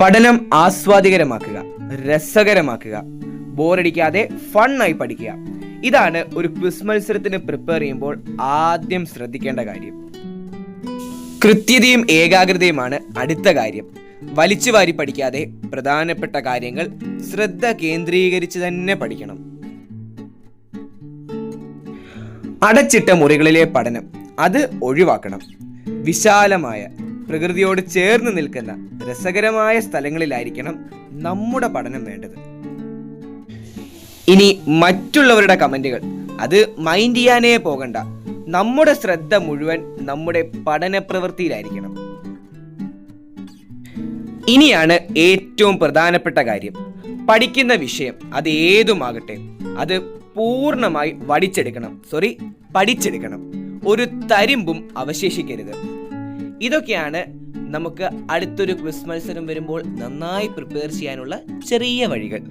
പഠനം ആസ്വാദികരമാക്കുക രസകരമാക്കുക ബോറടിക്കാതെ ഫണ്ണായി പഠിക്കുക. ഇതാണ് ഒരു ക്വിസ് മത്സരത്തിന് പ്രിപ്പയർ ചെയ്യുമ്പോൾ ആദ്യം ശ്രദ്ധിക്കേണ്ട കാര്യം. കൃത്യതയും ഏകാഗ്രതയുമാണ് അടുത്ത കാര്യം. വലിച്ചുവാരി പഠിക്കാതെ പ്രധാനപ്പെട്ട കാര്യങ്ങൾ ശ്രദ്ധ കേന്ദ്രീകരിച്ച് തന്നെ പഠിക്കണം. അടച്ചിട്ട മുറികളിലെ പഠനം അത് ഒഴിവാക്കണം. വിശാലമായ പ്രകൃതിയോട് ചേർന്ന് നിൽക്കുന്ന രസകരമായ സ്ഥലങ്ങളിലായിരിക്കണം നമ്മുടെ പഠനം വേണ്ടത്. ഇനി മറ്റുള്ളവരുടെ കമന്റുകൾ. അത് മൈൻഡ് ചെയ്യാനേ പോകണ്ട. നമ്മുടെ ശ്രദ്ധ മുഴുവൻ നമ്മുടെ പഠന പ്രവൃത്തിയിലായിരിക്കണം. ഇനിയാണ് ഏറ്റവും പ്രധാനപ്പെട്ട കാര്യം. പഠിക്കുന്ന വിഷയം അത് ഏതുമാകട്ടെ അത് പൂർണമായി വടിച്ചെടുക്കണം. സോറി പഠിച്ചെടുക്കണം. ഒരു തരിമ്പും അവശേഷിക്കരുത്. ഇതൊക്കെയാണ് നമുക്ക് അടുത്തൊരു ക്വിസ് മത്സരം വരുമ്പോൾ നന്നായി പ്രിപ്പയർ ചെയ്യാനുള്ള ചെറിയ വഴികൾ.